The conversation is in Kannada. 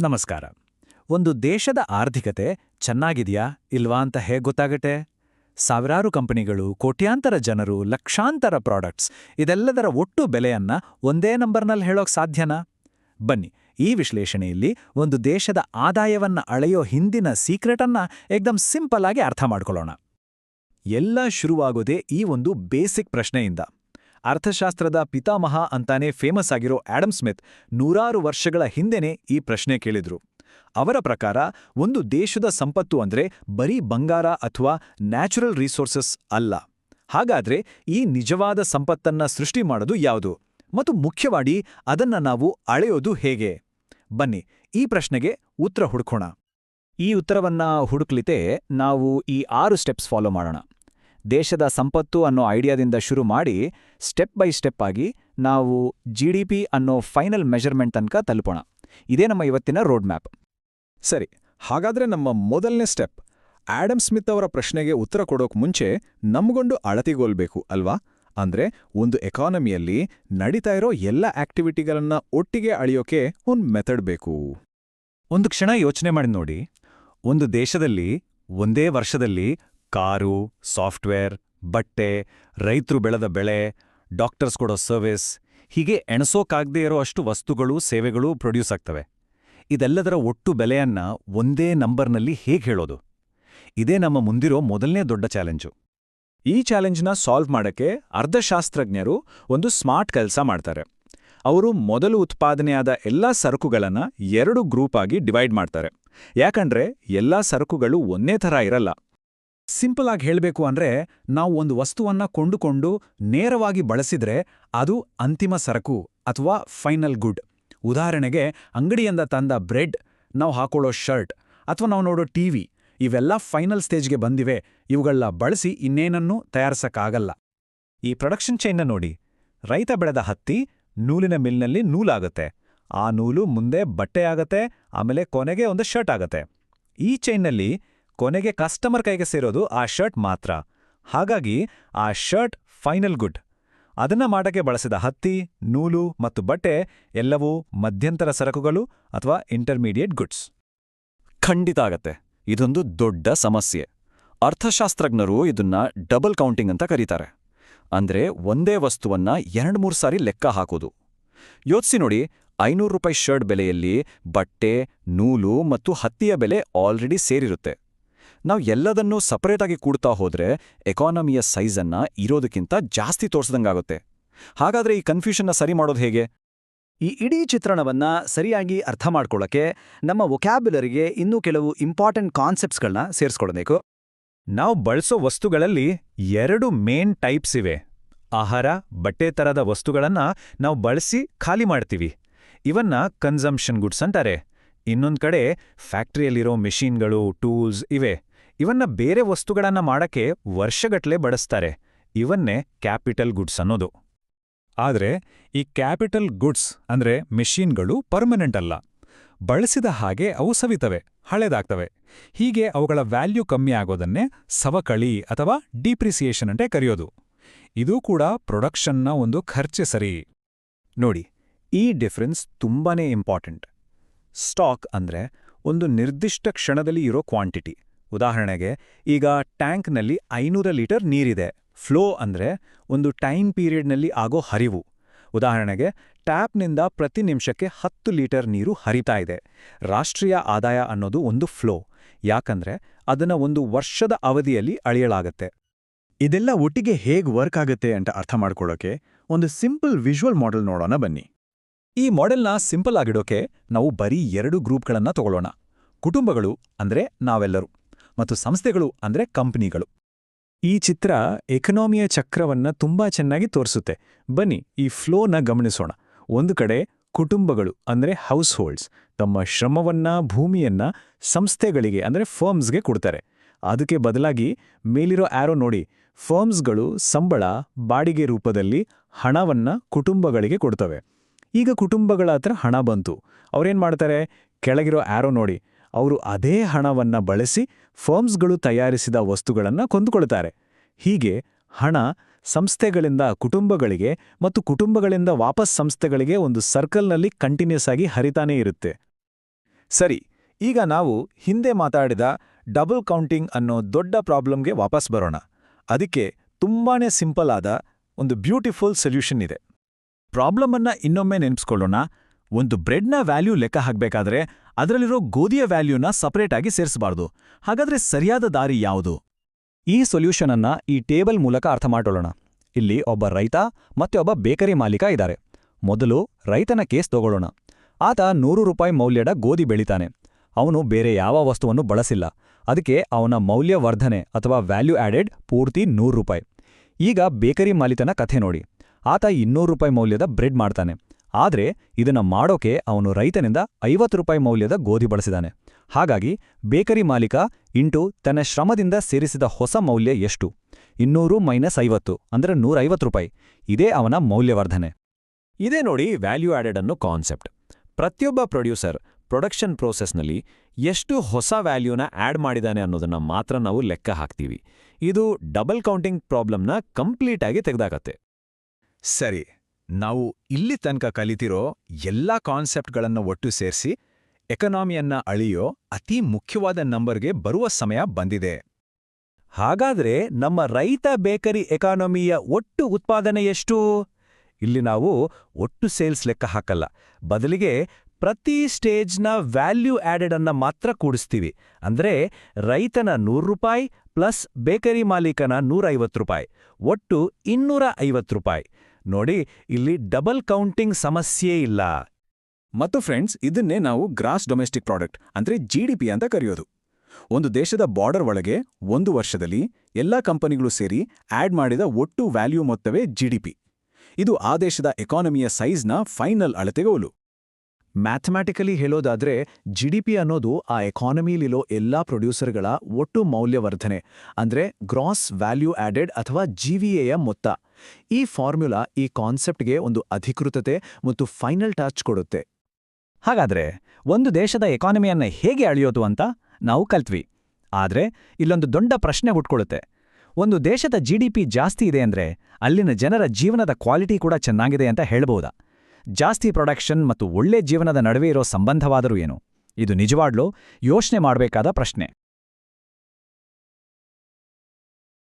ನಮಸ್ಕಾರ. ಒಂದು ದೇಶದ ಆರ್ಥಿಕತೆ ಚೆನ್ನಾಗಿದೆಯಾ ಇಲ್ವಾ ಅಂತ ಹೇಗೆ ಗೊತ್ತಾಗತ್ತೆ? ಸಾವಿರಾರು ಕಂಪನಿಗಳು, ಕೋಟ್ಯಾಂತರ ಜನರು, ಲಕ್ಷಾಂತರ ಪ್ರಾಡಕ್ಟ್ಸ್, ಇದೆಲ್ಲದರ ಒಟ್ಟು ಬೆಲೆಯನ್ನ ಒಂದೇ ನಂಬರ್ನಲ್ಲಿ ಹೇಳೋಕ್ ಸಾಧ್ಯನಾ? ಬನ್ನಿ, ಈ ವಿಶ್ಲೇಷಣೆಯಲ್ಲಿ ಒಂದು ದೇಶದ ಆದಾಯವನ್ನ ಅಳೆಯೋ ಹಿಂದಿನ ಸೀಕ್ರೆಟನ್ನ ಏಕ್ದಮ್ ಸಿಂಪಲ್ ಆಗಿ ಅರ್ಥ ಮಾಡ್ಕೊಳ್ಳೋಣ. ಎಲ್ಲ ಶುರುವಾಗೋದೇ ಈ ಒಂದು ಬೇಸಿಕ್ ಪ್ರಶ್ನೆಯಿಂದ. ಅರ್ಥಶಾಸ್ತ್ರದ ಪಿತಾಮಹ ಅಂತಾನೆ ಫೇಮಸ್ ಆಗಿರೋ ಆಡಮ್ ಸ್ಮಿತ್ ನೂರಾರು ವರ್ಷಗಳ ಹಿಂದೆನೇ ಈ ಪ್ರಶ್ನೆ ಕೇಳಿದ್ರು. ಅವರ ಪ್ರಕಾರ, ಒಂದು ದೇಶದ ಸಂಪತ್ತು ಅಂದ್ರೆ ಬರೀ ಬಂಗಾರ ಅಥವಾ ನ್ಯಾಚುರಲ್ ರಿಸೋರ್ಸಸ್ ಅಲ್ಲ. ಹಾಗಾದ್ರೆ ಈ ನಿಜವಾದ ಸಂಪತ್ತನ್ನ ಸೃಷ್ಟಿ ಮಾಡೋದು ಯಾವುದು? ಮತ್ತು ಮುಖ್ಯವಾಗಿ ಅದನ್ನ ನಾವು ಅಳೆಯೋದು ಹೇಗೆ? ಬನ್ನಿ, ಈ ಪ್ರಶ್ನೆಗೆ ಉತ್ತರ ಹುಡುಕೋಣ. ಈ ಉತ್ತರವನ್ನ ಹುಡುಕ್ಲಿತೆ ನಾವು ಈ ಆರು ಸ್ಟೆಪ್ಸ್ ಫಾಲೋ ಮಾಡೋಣ. ದೇಶದ ಸಂಪತ್ತು ಅನ್ನೋ ಐಡಿಯಾದಿಂದ ಶುರು ಮಾಡಿ ಸ್ಟೆಪ್ ಬೈ ಸ್ಟೆಪ್ ಆಗಿ ನಾವು ಜಿ ಡಿ ಪಿ ಅನ್ನೋ ಫೈನಲ್ ಮೆಜರ್ಮೆಂಟ್ ತನಕ ತಲುಪೋಣ. ಇದೇ ನಮ್ಮ ಇವತ್ತಿನ ರೋಡ್ ಮ್ಯಾಪ್ ಸರಿ, ಹಾಗಾದ್ರೆ ನಮ್ಮ ಮೊದಲನೇ ಸ್ಟೆಪ್. ಆಡಮ್ ಸ್ಮಿತ್ ಅವರ ಪ್ರಶ್ನೆಗೆ ಉತ್ತರ ಕೊಡೋಕ್ ಮುಂಚೆ ನಮ್ಗೊಂಡು ಅಳತಿಗೋಲ್ಬೇಕು ಅಲ್ವಾ? ಅಂದ್ರೆ ಒಂದು ಎಕಾನಮಿಯಲ್ಲಿ ನಡೀತಾ ಇರೋ ಎಲ್ಲ ಆಕ್ಟಿವಿಟಿಗಳನ್ನ ಒಟ್ಟಿಗೆ ಅಳಿಯೋಕೆ ಒಂದು ಮೆಥಡ್ ಬೇಕು. ಒಂದು ಕ್ಷಣ ಯೋಚನೆ ಮಾಡಿ ನೋಡಿ. ಒಂದು ದೇಶದಲ್ಲಿ, ಒಂದೇ ವರ್ಷದಲ್ಲಿ ಕಾರು, ಸಾಫ್ಟ್ವೇರ್, ಬಟ್ಟೆ, ರೈತರು ಬೆಳೆದ ಬೆಳೆ, ಡಾಕ್ಟರ್ಸ್ ಕೊಡೋ ಸರ್ವಿಸ್, ಹೀಗೆ ಎಣಸೋಕಾಗದೇ ಇರೋ ಅಷ್ಟು ವಸ್ತುಗಳು, ಸೇವೆಗಳು ಪ್ರೊಡ್ಯೂಸ್ ಆಗ್ತವೆ. ಇದೆಲ್ಲದರ ಒಟ್ಟು ಬೆಲೆಯನ್ನ ಒಂದೇ ನಂಬರ್ನಲ್ಲಿ ಹೇಗೆ ಹೇಳೋದು? ಇದೇ ನಮ್ಮ ಮುಂದಿರೋ ಮೊದಲನೇ ದೊಡ್ಡ ಚಾಲೆಂಜು. ಈ ಚಾಲೆಂಜ್ನ ಸಾಲ್ವ್ ಮಾಡಕ್ಕೆ ಅರ್ಧಶಾಸ್ತ್ರಜ್ಞರು ಒಂದು ಸ್ಮಾರ್ಟ್ ಕೆಲಸ ಮಾಡ್ತಾರೆ. ಅವರು ಮೊದಲು ಉತ್ಪಾದನೆಯಾದ ಎಲ್ಲಾ ಸರಕುಗಳನ್ನ ಎರಡು ಗ್ರೂಪ್ ಆಗಿ ಡಿವೈಡ್ ಮಾಡ್ತಾರೆ. ಯಾಕಂದ್ರೆ ಎಲ್ಲಾ ಸರಕುಗಳು ಒಂದೇ ಥರ ಇರಲ್ಲ. ಸಿಂಪಲ್ ಆಗಿ ಹೇಳಬೇಕು ಅಂದ್ರೆ ನಾವು ಒಂದು ವಸ್ತುವನ್ನ ಕೊಂಡುಕೊಂಡು ನೇರವಾಗಿ ಬಳಸಿದ್ರೆ ಅದು ಅಂತಿಮ ಸರಕು ಅಥವಾ ಫೈನಲ್ ಗುಡ್. ಉದಾಹರಣೆಗೆ ಅಂಗಡಿಯಿಂದ ತಂದ ಬ್ರೆಡ್, ನಾವು ಹಾಕೊಳ್ಳೋ ಶರ್ಟ್ ಅಥವಾ ನಾವು ನೋಡೋ ಟಿವಿ ಇವೆಲ್ಲ ಫೈನಲ್ ಸ್ಟೇಜ್ಗೆ ಬಂದಿವೆ ಇವುಗಳನ್ನ ಬಳಸಿ ಇನ್ನೇನನ್ನೂ ತಯಾರಿಸಕ್ಕಾಗಲ್ಲ. ಈ ಪ್ರೊಡಕ್ಷನ್ ಚೈನ್ನ ನೋಡಿ, ರೈತ ಬೆಳೆದ ಹತ್ತಿ ನೂಲಿನ ಮಿಲ್ನಲ್ಲಿ ನೂಲಾಗತ್ತೆ, ಆ ನೂಲು ಮುಂದೆ ಬಟ್ಟೆ ಆಗತ್ತೆ, ಆಮೇಲೆ ಕೊನೆಗೆ ಒಂದು ಶರ್ಟ್ ಆಗತ್ತೆ. ಈ ಚೈನ್ನಲ್ಲಿ ಕೊನೆಗೆ ಕಸ್ಟಮರ್ ಕೈಗೆ ಸೇರೋದು ಆ ಶರ್ಟ್ ಮಾತ್ರ. ಹಾಗಾಗಿ ಆ ಶರ್ಟ್ ಫೈನಲ್ ಗುಡ್ ಅದನ್ನ ಮಾಡಕ್ಕೆ ಬಳಸಿದ ಹತ್ತಿ, ನೂಲು ಮತ್ತು ಬಟ್ಟೆ ಎಲ್ಲವೂ ಮಧ್ಯಂತರ ಸರಕುಗಳು ಅಥವಾ ಇಂಟರ್ಮೀಡಿಯೇಟ್ ಗುಡ್ಸ್ ಖಂಡಿತ ಆಗತ್ತೆ. ಇದೊಂದು ದೊಡ್ಡ ಸಮಸ್ಯೆ. ಅರ್ಥಶಾಸ್ತ್ರಜ್ಞರು ಇದನ್ನ ಡಬಲ್ ಕೌಂಟಿಂಗ್ ಅಂತ ಕರೀತಾರೆ. ಅಂದ್ರೆ ಒಂದೇ ವಸ್ತುವನ್ನ ಎರಡ್ಮೂರು ಸಾರಿ ಲೆಕ್ಕ ಹಾಕೋದು. ಯೋಚಿಸಿ ನೋಡಿ, ಐನೂರು ರೂಪಾಯಿ ಶರ್ಟ್ ಬೆಲೆಯಲ್ಲಿ ಬಟ್ಟೆ, ನೂಲು ಮತ್ತು ಹತ್ತಿಯ ಬೆಲೆ ಆಲ್ರೆಡಿ ಸೇರಿರುತ್ತೆ. ನಾವು ಎಲ್ಲದನ್ನೂ ಸಪರೇಟಾಗಿ ಕೂಡ್ತಾ ಹೋದ್ರೆ ಎಕಾನಮಿಯ ಸೈಜನ್ನ ಇರೋದಕ್ಕಿಂತ ಜಾಸ್ತಿ ತೋರಿಸ್ದಂಗಾಗುತ್ತೆ ಹಾಗಾದ್ರೆ ಈ ಕನ್ಫ್ಯೂಷನ್ನ ಸರಿ ಮಾಡೋದು ಹೇಗೆ? ಈ ಇಡೀ ಚಿತ್ರಣವನ್ನ ಸರಿಯಾಗಿ ಅರ್ಥ ಮಾಡ್ಕೊಳ್ಳೋಕೆ ನಮ್ಮ ವೊಕ್ಯಾಬ್ಯುಲರಿಗೆ ಇನ್ನೂ ಕೆಲವು ಇಂಪಾರ್ಟೆಂಟ್ ಕಾನ್ಸೆಪ್ಟ್ಸ್ಗಳನ್ನ ಸೇರಿಸ್ಕೊಳ್ಬೇಕು ನಾವು ಬಳಸೋ ವಸ್ತುಗಳಲ್ಲಿ ಎರಡು ಮೇನ್ ಟೈಪ್ಸ್ ಇವೆ. ಆಹಾರ, ಬಟ್ಟೆ ತರದ ವಸ್ತುಗಳನ್ನ ನಾವು ಬಳಸಿ ಖಾಲಿ ಮಾಡ್ತೀವಿ. ಇವನ್ನ ಕನ್ಸಂಪ್ಷನ್ ಗುಡ್ಸ್ ಅಂತಾರೆ. ಇನ್ನೊಂದು ಕಡೆ ಫ್ಯಾಕ್ಟ್ರಿಯಲ್ಲಿರೋ ಮೆಷಿನ್ಗಳು ಟೂಲ್ಸ್ ಇವೆ. ಇವನ್ನ ಬೇರೆ ವಸ್ತುಗಳನ್ನ ಮಾಡಕ್ಕೆ ವರ್ಷಗಟ್ಲೆ ಬಳಸ್ತಾರೆ ಇವನ್ನೇ ಕ್ಯಾಪಿಟಲ್ ಗುಡ್ಸ್ ಅನ್ನೋದು. ಆದ್ರೆ, ಈ ಕ್ಯಾಪಿಟಲ್ ಗುಡ್ಸ್ ಅಂದ್ರೆ ಮೆಷೀನ್ಗಳು ಪರ್ಮನೆಂಟ್ ಅಲ್ಲ. ಬಳಸಿದ ಹಾಗೆ ಅವು ಸವಿತವೆ, ಹಳೆದಾಗ್ತವೆ. ಹೀಗೆ ಅವುಗಳ ವ್ಯಾಲ್ಯೂ ಕಮ್ಮಿ ಆಗೋದನ್ನೇ ಸವಕಳಿ ಅಥವಾ ಡಿಪ್ರಿಸಿಯೇಷನ್ ಅಂತೆ ಕರೆಯೋದು. ಇದು ಕೂಡ ಪ್ರೊಡಕ್ಷನ್ನ ಒಂದು ಖರ್ಚೆ ಸರಿ. ನೋಡಿ, ಈ ಡಿಫರೆನ್ಸ್ ತುಂಬಾನೇ ಇಂಪಾರ್ಟೆಂಟ್. ಸ್ಟಾಕ್ ಅಂದ್ರೆ ಒಂದು ನಿರ್ದಿಷ್ಟ ಕ್ಷಣದಲ್ಲಿ ಇರೋ ಕ್ವಾಂಟಿಟಿ. ಉದಾಹರಣೆಗೆ, ಈಗ ಟ್ಯಾಂಕ್ನಲ್ಲಿ ಐನೂರ ಲೀಟರ್ ನೀರಿದೆ. ಫ್ಲೋ ಅಂದ್ರೆ ಒಂದು ಟೈಮ್ ಪೀರಿಯಡ್ನಲ್ಲಿ ಆಗೋ ಹರಿವು. ಉದಾಹರಣೆಗೆ, ಟ್ಯಾಪ್ನಿಂದ ಪ್ರತಿ ನಿಮಿಷಕ್ಕೆ ಹತ್ತು ಲೀಟರ್ ನೀರು ಹರಿತಾ ಇದೆ. ರಾಷ್ಟ್ರೀಯ ಆದಾಯ ಅನ್ನೋದು ಒಂದು ಫ್ಲೋ. ಯಾಕಂದ್ರೆ, ಅದನ್ನ ಒಂದು ವರ್ಷದ ಅವಧಿಯಲ್ಲಿ ಅಳೆಯಲಾಗತ್ತೆ. ಇದೆಲ್ಲ ಒಟ್ಟಿಗೆ ಹೇಗ್ ವರ್ಕ್ ಆಗುತ್ತೆ ಅಂತ ಅರ್ಥ ಮಾಡ್ಕೊಳ್ಳೋಕೆ ಒಂದು ಸಿಂಪಲ್ ವಿಜುವಲ್ ಮಾಡೆಲ್ ನೋಡೋಣ ಬನ್ನಿ. ಈ ಮಾಡೆಲ್ನ ಸಿಂಪಲ್ ಆಗಿಡೋಕೆ ನಾವು ಬರೀ ಎರಡು ಗ್ರೂಪ್ಗಳನ್ನ ತಗೊಳ್ಳೋಣ. ಕುಟುಂಬಗಳು ಅಂದ್ರೆ ನಾವೆಲ್ಲರೂ. ಮತ್ತು ಸಂಸ್ಥೆಗಳು, ಅಂದ್ರೆ ಕಂಪನಿಗಳು. ಈ ಚಿತ್ರ ಎಕನಾಮಿಯ ಚಕ್ರವನ್ನ ತುಂಬಾ ಚೆನ್ನಾಗಿ ತೋರಿಸುತ್ತೆ. ಬನ್ನಿ, ಈ ಫ್ಲೋನ ಗಮನಿಸೋಣ. ಒಂದು ಕಡೆ ಕುಟುಂಬಗಳು, ಅಂದ್ರೆ ಹೌಸ್ ಹೋಲ್ಡ್ಸ್ ತಮ್ಮ ಶ್ರಮವನ್ನ, ಭೂಮಿಯನ್ನ ಸಂಸ್ಥೆಗಳಿಗೆ, ಅಂದ್ರೆ ಫರ್ಮ್ಸ್ಗೆ ಕೊಡ್ತಾರೆ. ಅದಕ್ಕೆ ಬದಲಾಗಿ ಮೇಲಿರೋ ಆರೋ ನೋಡಿ. ಫರ್ಮ್ಸ್ಗಳು ಸಂಬಳ, ಬಾಡಿಗೆ ರೂಪದಲ್ಲಿ ಹಣವನ್ನ ಕುಟುಂಬಗಳಿಗೆ ಕೊಡ್ತವೆ. ಈಗ ಕುಟುಂಬಗಳ ಹತ್ರ ಹಣ ಬಂತು. ಅವ್ರೇನ್ ಮಾಡ್ತಾರೆ? ಕೆಳಗಿರೋ ಆರೋ ನೋಡಿ. ಅವರು ಅದೇ ಹಣವನ್ನ ಬಳಸಿ ಫರ್ಮ್ಸ್ಗಳು ತಯಾರಿಸಿದ ವಸ್ತುಗಳನ್ನು ಕೊಂದುಕೊಳ್ತಾರೆ ಹೀಗೆ ಹಣ ಸಂಸ್ಥೆಗಳಿಂದ ಕುಟುಂಬಗಳಿಗೆ ಮತ್ತು ಕುಟುಂಬಗಳಿಂದ ವಾಪಸ್ ಸಂಸ್ಥೆಗಳಿಗೆ ಒಂದು ಸರ್ಕಲ್ನಲ್ಲಿ ಕಂಟಿನ್ಯೂಸ್ ಆಗಿ ಹರಿತಾನೇ ಇರುತ್ತೆ. ಸರಿ, ಈಗ ನಾವು ಹಿಂದೆ ಮಾತಾಡಿದ ಡಬಲ್ ಕೌಂಟಿಂಗ್ ಅನ್ನೋ ದೊಡ್ಡ ಪ್ರಾಬ್ಲಮ್ಗೆ ವಾಪಸ್ ಬರೋಣ. ಅದಕ್ಕೆ ತುಂಬಾನೇ ಸಿಂಪಲ್ ಆದ ಒಂದು ಬ್ಯೂಟಿಫುಲ್ ಸೊಲ್ಯೂಷನ್ ಇದೆ. ಪ್ರಾಬ್ಲಮನ್ನ ಇನ್ನೊಮ್ಮೆ ನೆನಪಿಸ್ಕೊಳ್ಳೋಣ. ಒಂದು ಬ್ರೆಡ್ನ ವ್ಯಾಲ್ಯೂ ಲೆಕ್ಕ ಹಾಕ್ಬೇಕಾದ್ರೆ ಅದರಲ್ಲಿರೋ ಗೋಧಿಯ ವ್ಯಾಲ್ಯೂನ ಸಪರೇಟ್ ಆಗಿ ಸೇರಿಸಬಾರ್ದು. ಹಾಗಾದ್ರೆ ಸರಿಯಾದ ದಾರಿ ಯಾವುದು? ಈ ಸೊಲ್ಯೂಷನ್ ಅನ್ನ ಈ ಟೇಬಲ್ ಮೂಲಕ ಅರ್ಥ ಮಾಡೋಣ ಇಲ್ಲಿ ಒಬ್ಬ ರೈತ ಮತ್ತೆ ಒಬ್ಬ ಬೇಕರಿ ಮಾಲೀಕ ಇದ್ದಾರೆ. ಮೊದಲು ರೈತನ ಕೇಸ್ ತಗೊಳ್ಳೋಣ. ಆತ ನೂರು ರೂಪಾಯಿ ಮೌಲ್ಯದ ಗೋಧಿ ಬೆಳಿತಾನೆ. ಅವನು ಬೇರೆ ಯಾವ ವಸ್ತುವನ್ನು ಬಳಸಿಲ್ಲ. ಅದಕ್ಕೆ ಅವನ ಮೌಲ್ಯವರ್ಧನೆ ಅಥವಾ ವ್ಯಾಲ್ಯೂ ಆಡೆಡ್ ಪೂರ್ತಿ ನೂರು ರೂಪಾಯಿ. ಈಗ ಬೇಕರಿ ಮಾಲೀತನ ಕಥೆ ನೋಡಿ. ಆತ ಇನ್ನೂರು ರೂಪಾಯಿ ಮೌಲ್ಯದ ಬ್ರೆಡ್ ಮಾಡ್ತಾನೆ. ಆದ್ರೆ ಇದನ್ನ ಮಾಡೋಕೆ ಅವನು ರೈತನಿಂದ ಐವತ್ತು ರೂಪಾಯಿ ಮೌಲ್ಯದ ಗೋಧಿ ಬಳಸಿದಾನೆ. ಹಾಗಾಗಿ ಬೇಕರಿ ಮಾಲೀಕ ಇಂಟು ತನ್ನ ಶ್ರಮದಿಂದ ಸೇರಿಸಿದ ಹೊಸ ಮೌಲ್ಯ ಎಷ್ಟು? ಇನ್ನೂರು ಮೈನಸ್ ಐವತ್ತು, ಅಂದರೆ ನೂರೈವತ್ತು ರೂಪಾಯಿ. ಇದೇ ಅವನ ಮೌಲ್ಯವರ್ಧನೆ. ಇದೇ ನೋಡಿ ವ್ಯಾಲ್ಯೂ ಆಡೆಡ್ ಅನ್ನೋ ಕಾನ್ಸೆಪ್ಟ್ ಪ್ರತಿಯೊಬ್ಬ ಪ್ರೊಡ್ಯೂಸರ್ ಪ್ರೊಡಕ್ಷನ್ ಪ್ರೋಸೆಸ್ನಲ್ಲಿ ಎಷ್ಟು ಹೊಸ ವ್ಯಾಲ್ಯೂನ ಆಡ್ ಮಾಡಿದಾನೆ ಅನ್ನೋದನ್ನ ಮಾತ್ರ ನಾವು ಲೆಕ್ಕ ಹಾಕ್ತೀವಿ. ಇದು ಡಬಲ್ ಕೌಂಟಿಂಗ್ ಪ್ರಾಬ್ಲಮ್ನ ಕಂಪ್ಲೀಟ್ ಆಗಿ ತೆಗೆದಾಕತ್ತೆ ಸರಿ. ನಾವು ಇಲ್ಲಿ ತನಕ ಕಲಿತಿರೋ ಎಲ್ಲಾ ಕಾನ್ಸೆಪ್ಟ್ಗಳನ್ನು ಒಟ್ಟು ಸೇರಿಸಿ ಎಕನಾಮಿಯನ್ನ ಅಳಿಯೋ ಅತಿ ಮುಖ್ಯವಾದ ನಂಬರ್ಗೆ ಬರುವ ಸಮಯ ಬಂದಿದೆ. ಹಾಗಾದ್ರೆ ನಮ್ಮ ರೈತ ಬೇಕರಿ ಎಕಾನಮಿಯ ಒಟ್ಟು ಉತ್ಪಾದನೆ ಎಷ್ಟು? ಇಲ್ಲಿ ನಾವು ಒಟ್ಟು ಸೇಲ್ಸ್ ಲೆಕ್ಕ ಹಾಕಲ್ಲ, ಬದಲಿಗೆ ಪ್ರತಿ ಸ್ಟೇಜ್ನ ವ್ಯಾಲ್ಯೂ ಆಡೆಡ್ ಅನ್ನ ಮಾತ್ರ ಕೂಡಿಸ್ತೀವಿ. ಅಂದ್ರೆ ರೈತನ ನೂರು ರೂಪಾಯಿ ಪ್ಲಸ್ ಬೇಕರಿ ಮಾಲೀಕನ ನೂರೈವತ್ತು ರೂಪಾಯಿ, ಒಟ್ಟು ಇನ್ನೂರ ಐವತ್ತು ರೂಪಾಯಿ. ನೋಡಿ, ಇಲ್ಲಿ ಡಬಲ್ ಕೌಂಟಿಂಗ್ ಸಮಸ್ಯೆ ಇಲ್ಲ. ಮತ್ತು ಫ್ರೆಂಡ್ಸ್ ಇದನ್ನೇ ನಾವು ಗ್ರಾಸ್ ಡೊಮೆಸ್ಟಿಕ್ ಪ್ರಾಡಕ್ಟ್ ಅಂದ್ರೆ ಪಿ ಅಂತ ಕರೆಯೋದು. ಒಂದು ದೇಶದ ಬಾರ್ಡರ್ ಒಳಗೆ ಒಂದು ವರ್ಷದಲ್ಲಿ ಎಲ್ಲಾ ಕಂಪನಿಗಳು ಸೇರಿ ಆಡ್ ಮಾಡಿದ ಒಟ್ಟು ವ್ಯಾಲ್ಯೂ ಮೊತ್ತವೇ ಜಿಡಿಪಿ ಇದು ಆ ದೇಶದ ಎಕಾನಮಿಯ ಸೈಜ್ನ ಫೈನಲ್ ಅಳತೆಗೋಲು ಮ್ಯಾಥಮ್ಯಾಟಿಕಲಿ ಹೇಳೋದಾದ್ರೆ, ಜಿಡಿಪಿ ಅನ್ನೋದು ಆ ಎಕಾನಮಿಲಿರೋ ಎಲ್ಲಾ ಪ್ರೊಡ್ಯೂಸರ್ಗಳ ಒಟ್ಟು ಮೌಲ್ಯವರ್ಧನೆ, ಅಂದ್ರೆ ಗ್ರಾಸ್ ವ್ಯಾಲ್ಯೂ ಆಡೆಡ್ ಅಥವಾ ಜಿವಿಎಯ ಮೊತ್ತ. ಈ ಫಾರ್ಮ್ಯುಲಾ ಈ ಕಾನ್ಸೆಪ್ಟ್ಗೆ ಒಂದು ಅಧಿಕೃತತೆ ಮತ್ತು ಫೈನಲ್ ಟಚ್ ಕೊಡುತ್ತೆ. ಹಾಗಾದ್ರೆ, ಒಂದು ದೇಶದ ಎಕಾನಮಿಯನ್ನ ಹೇಗೆ ಅಳೆಯೋದು ಅಂತ ನಾವು ಕಲ್ತ್ವಿ. ಆದ್ರೆ, ಇಲ್ಲೊಂದು ದೊಡ್ಡ ಪ್ರಶ್ನೆ ಹುಟ್ಕೊಳ್ಳುತ್ತೆ ಒಂದು ದೇಶದ ಜಿಡಿಪಿ ಜಾಸ್ತಿ ಇದೆ ಅಂದ್ರೆ, ಅಲ್ಲಿನ ಜನರ ಜೀವನದ ಕ್ವಾಲಿಟಿ ಕೂಡ ಚೆನ್ನಾಗಿದೆ ಅಂತ ಹೇಳ್ಬೋದಾ? ಜಾಸ್ತಿ ಪ್ರೊಡಕ್ಷನ್ ಮತ್ತು ಒಳ್ಳೆ ಜೀವನದ ನಡುವೆ ಇರೋ ಸಂಬಂಧವಾದರೂ ಏನು? ಇದು ನಿಜವಾಡ್ಲೋ ಯೋಚನೆ ಮಾಡಬೇಕಾದ ಪ್ರಶ್ನೆ.